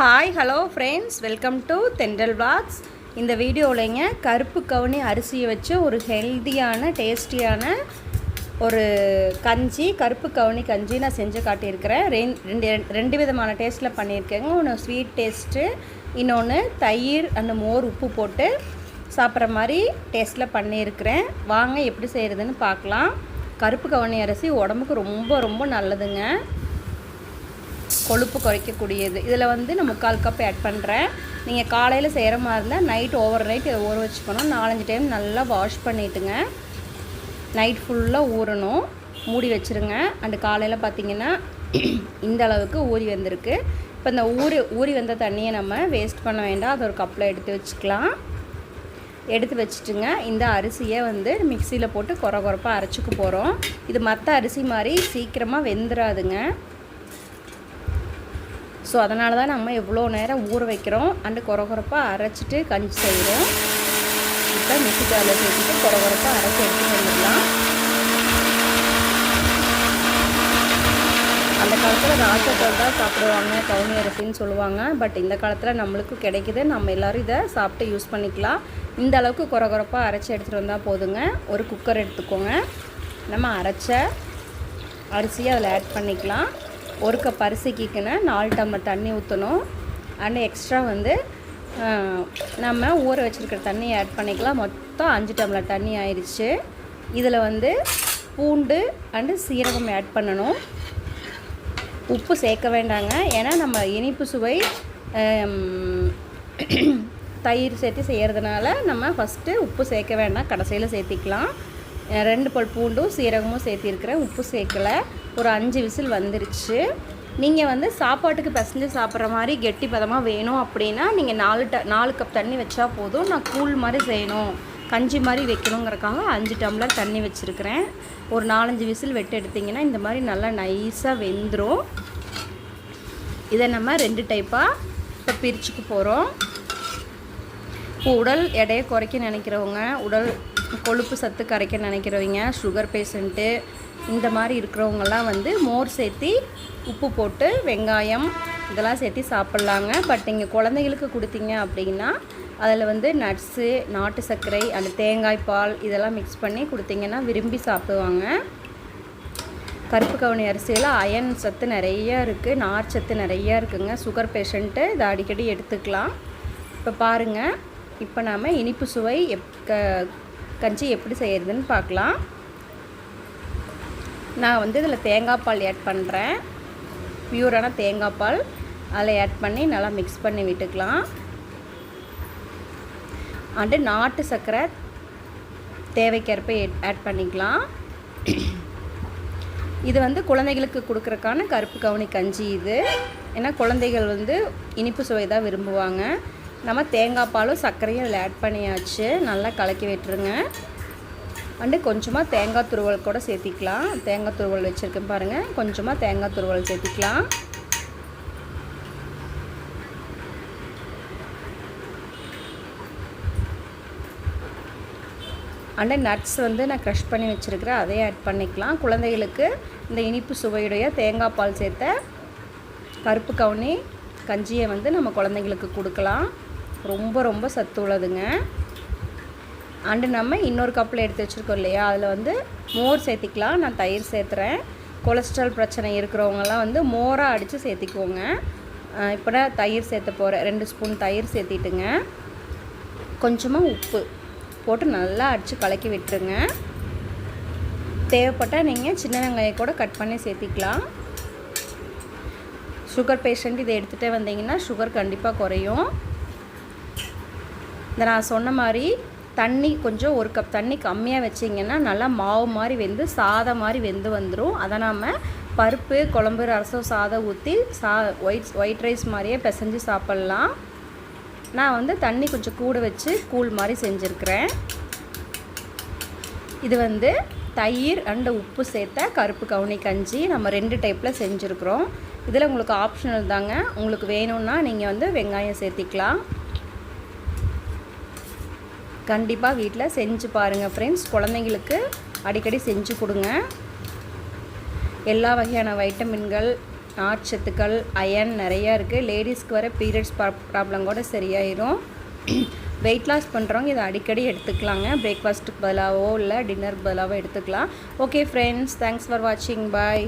Hi hello friends welcome to Thendral vlogs. இந்த வீடியோவில்ங்க கருப்பு கவுனி அரிசியை வச்சு ஒரு ஹெல்த்தியான டேஸ்டியான ஒரு கஞ்சி கருப்பு கவுனி கஞ்சி நான் செஞ்சு காட்டியிருக்கிறேன். ரெண்டு ரெண்டு விதமான டேஸ்ட்டில் பண்ணியிருக்கேங்க. ஒன்று ஸ்வீட் டேஸ்ட்டு இன்னொன்று தயிர் அந்த மோர் உப்பு போட்டு சாப்பிட்ற மாதிரி டேஸ்ட்டில் பண்ணியிருக்கிறேன். வாங்க எப்படி செய்கிறதுன்னு பார்க்கலாம். கருப்பு கவுனி அரிசி உடம்புக்கு ரொம்ப ரொம்ப நல்லதுங்க. கொழுப்பு குறைக்கக்கூடியது. இதில் வந்து நான் முக்கால் கப் ஆட் பண்ணுறேன் நீங்கள் காலையில் செய்கிற மாதிரி இருந்தால் நைட் ஓவர் நைட் இதை ஊற வச்சுக்கணும். நாலஞ்சு டைம் நல்லா வாஷ் பண்ணிவிட்டுங்க நைட் ஃபுல்லாக ஊறணும். மூடி வச்சுருங்க. அண்டு காலையில் பார்த்திங்கன்னா இந்த அளவுக்கு ஊறி வந்திருக்கு. இப்போ இந்த ஊறி ஊறி வந்த தண்ணியை நம்ம வேஸ்ட் பண்ண வேண்டாம். அதை ஒரு கப்பில் எடுத்து வச்சுக்கலாம். எடுத்து வச்சுட்டுங்க. இந்த அரிசியை வந்து மிக்சியில் போட்டு குறை குறைப்பாக அரைச்சிக்க போகிறோம் இது மற்ற அரிசி மாதிரி சீக்கிரமாக வெந்துடாதுங்க ஸோ அதனால தான் நம்ம எவ்வளோ நேரம் ஊற வைக்கிறோம். அண்டு குறை குறைப்பாக அரைச்சிட்டு கஞ்சி செய்கிறோம். இப்போ மிக்சி ஜாரில் சேர்த்துட்டு குறை குறைப்பாக அரைச்சி எடுத்து வந்துடலாம். அந்த காலத்தில் ராசத்தோடு தான் சாப்பிடுவாங்க கவுனி அரிசின்னு சொல்லுவாங்க. பட் இந்த காலத்தில் நம்மளுக்கு கிடைக்கிது. நம்ம எல்லோரும் இதை சாப்பிட்டு யூஸ் பண்ணிக்கலாம். இந்த அளவுக்கு குறை குறைப்பாக அரைச்சி எடுத்துகிட்டு வந்தால் போதுங்க. ஒரு குக்கர் எடுத்துக்கோங்க. நம்ம அரைச்ச அரிசியை அதில் ஆட் பண்ணிக்கலாம். ஒரு கப் அரிசிக்குன்னு நாலு டம்ளர் தண்ணி ஊற்றணும் அண்ட் எக்ஸ்ட்ரா வந்து நம்ம ஊற வச்சுருக்கிற தண்ணியை ஆட் பண்ணிக்கலாம். மொத்தம் அஞ்சு டம்ளர் தண்ணி ஆயிடுச்சு இதில் வந்து பூண்டு அண்டு சீரகம் ஆட் பண்ணணும். உப்பு சேர்க்க வேண்டாங்க. ஏன்னா நம்ம இனிப்பு சுவை தயிர் சேர்த்து செய்கிறதுனால நம்ம ஃபஸ்ட்டு உப்பு சேர்க்க வேண்டாம். கடைசியில் சேர்த்திக்கலாம். ரெண்டு பல் பூண்டும் சீரகமும் சேர்த்திருக்கிறேன். உப்பு சேர்க்கலை. ஒரு அஞ்சு விசில் வந்துருச்சு. நீங்கள் வந்து சாப்பாட்டுக்கு பிசைஞ்சு சாப்பிட்ற மாதிரி கெட்டி பதமாக வேணும் அப்படின்னா நீங்கள் நாலு ட நாலு கப் தண்ணி வச்சா போதும். நான் கூழ் மாதிரி செய்யணும். கஞ்சி மாதிரி வைக்கணுங்கிறக்காக அஞ்சு டம்ளர் தண்ணி வச்சுருக்கிறேன். ஒரு நாலஞ்சு விசில் வெட்டு எடுத்திங்கன்னா இந்த மாதிரி நல்லா நைஸாக வெந்துடும் இதை நம்ம ரெண்டு டைப்பாக இப்போ பிரிச்சுக்க போகிறோம் இப்போ உடல் எடையை குறைக்க நினைக்கிறவங்க உடல் கொழுப்பு சத்து கரைக்க நினைக்கிறவங்க சுகர் பேஷண்ட்டு இந்த மாதிரி இருக்கிறவங்கெல்லாம் வந்து மோர் சேர்த்தி உப்பு போட்டு வெங்காயம் இதெல்லாம் சேர்த்து சாப்பிட்லாங்க. பட் நீங்கள் குழந்தைகளுக்கு கொடுத்தீங்க அப்படின்னா அதில் வந்து நட்ஸு நாட்டு சர்க்கரை அந்த தேங்காய் பால் இதெல்லாம் மிக்ஸ் பண்ணி கொடுத்தீங்கன்னா விரும்பி சாப்பிடுவாங்க. கருப்பு கவுனி அரிசியில் அயன் சத்து நிறைய இருக்குது நார் சத்து நிறையா இருக்குங்க. சுகர் பேஷண்ட்டு இதை அடிக்கடி எடுத்துக்கலாம். இப்போ பாருங்கள் இப்போ நாம் இனிப்பு சுவை எப் க கஞ்சி எப்படி செய்கிறதுன்னு பார்க்கலாம். நான் வந்து இதில் தேங்காய் பால் ஆட் பண்ணுறேன் பியூரான தேங்காய் பால். அதில் ஆட் பண்ணி நல்லா மிக்ஸ் பண்ணி விட்டுக்கலாம். அண்டு நாட்டு சர்க்கரை தேவைக்கேற்ப ஆட் பண்ணிக்கலாம். இது வந்து குழந்தைகளுக்கு கொடுக்குறக்கான கருப்பு கவுனி கஞ்சி இது. ஏன்னா குழந்தைகள் வந்து இனிப்பு சுவை தான் விரும்புவாங்க. நம்ம தேங்காய் பாலும் சர்க்கரையும் இதில் ஆட் பண்ணியாச்சு. நல்லா கலக்கி விட்டுருங்க. அண்டு கொஞ்சமாக தேங்காய் துருவல் கூட சேர்த்திக்கலாம். தேங்காய் துருவல் வச்சுருக்கேன் பாருங்கள் கொஞ்சமாக தேங்காய் துருவல் சேர்த்திக்கலாம். அண்டு நட்ஸ் வந்து நான் க்ரஷ் பண்ணி வச்சுருக்கிறேன். அதையும் ஆட் பண்ணிக்கலாம். குழந்தைகளுக்கு இந்த இனிப்பு சுவையுடைய தேங்காய் பால் சேர்த்த கருப்பு கவுனி கஞ்சியை வந்து நம்ம குழந்தைங்களுக்கு கொடுக்கலாம். ரொம்ப ரொம்ப சத்து உள்ளதுங்க. அண்டு நம்ம இன்னொரு கப்பில் எடுத்து வச்சுருக்கோம் இல்லையா? அதில் வந்து மோர் சேர்த்திக்கலாம். நான் தயிர் சேர்த்துறேன். கொலஸ்ட்ரால் பிரச்சனை இருக்கிறவங்கலாம் வந்து மோராக அடித்து சேர்த்திக்குவோங்க இப்போ நான் தயிர் சேர்த்த போகிறேன் ரெண்டு ஸ்பூன் தயிர் சேர்த்திட்டுங்க. கொஞ்சமாக உப்பு போட்டு நல்லா அடித்து கலக்கி விட்டுருங்க. தேவைப்பட்டால் நீங்கள் சின்ன வெங்காயம் கூட கட் பண்ணி சேர்த்திக்கலாம். சுகர் பேஷண்ட் இதை எடுத்துகிட்டே வந்தீங்கன்னா சுகர் கண்டிப்பாக குறையும். இந்த நான் சொன்ன மாதிரி தண்ணி கொஞ்சம் ஒரு கப் தண்ணி கம்மியாக வச்சிங்கன்னா நல்லா மாவு மாதிரி வெந்து சாதம் மாதிரி வெந்து வந்துடும் அதை நாம் பருப்பு குழம்பு ரசம் சாதம் ஊற்றி சா ஒயிட் ஒயிட் ரைஸ் மாதிரியே பிசைஞ்சு சாப்பிட்லாம். நான் வந்து தண்ணி கொஞ்சம் கூட வச்சு கூழ் மாதிரி செஞ்சுருக்கிறேன். இது வந்து தயிர் அண்டு உப்பு சேர்த்த கருப்பு கவுனி கஞ்சி நம்ம ரெண்டு டைப்பில் செஞ்சுருக்குறோம். இதில் உங்களுக்கு ஆப்ஷனல் தாங்க. உங்களுக்கு வேணும்னா நீங்கள் வந்து வெங்காயம் சேர்த்திக்கலாம். கண்டிப்பாக வீட்டில் செஞ்சு பாருங்கள் ஃப்ரெண்ட்ஸ் குழந்தைங்களுக்கு அடிக்கடி செஞ்சு கொடுங்க. எல்லா வகையான வைட்டமின்கள் நார்ச்சத்துக்கள் அயன் நிறையா இருக்குது லேடிஸ்க்கு வர பீரியட்ஸ் ப்ராப்ளம் கூட சரியாயிரும். வெயிட் லாஸ் பண்ணுறவங்க இதை அடிக்கடி எடுத்துக்கலாங்க. பிரேக்ஃபாஸ்ட்டுக்கு பதிலாகவோ இல்லை டின்னருக்கு பதிலாகவோ எடுத்துக்கலாம். ஓகே ஃப்ரெண்ட்ஸ் தேங்க்ஸ் ஃபார் வாட்சிங் பாய்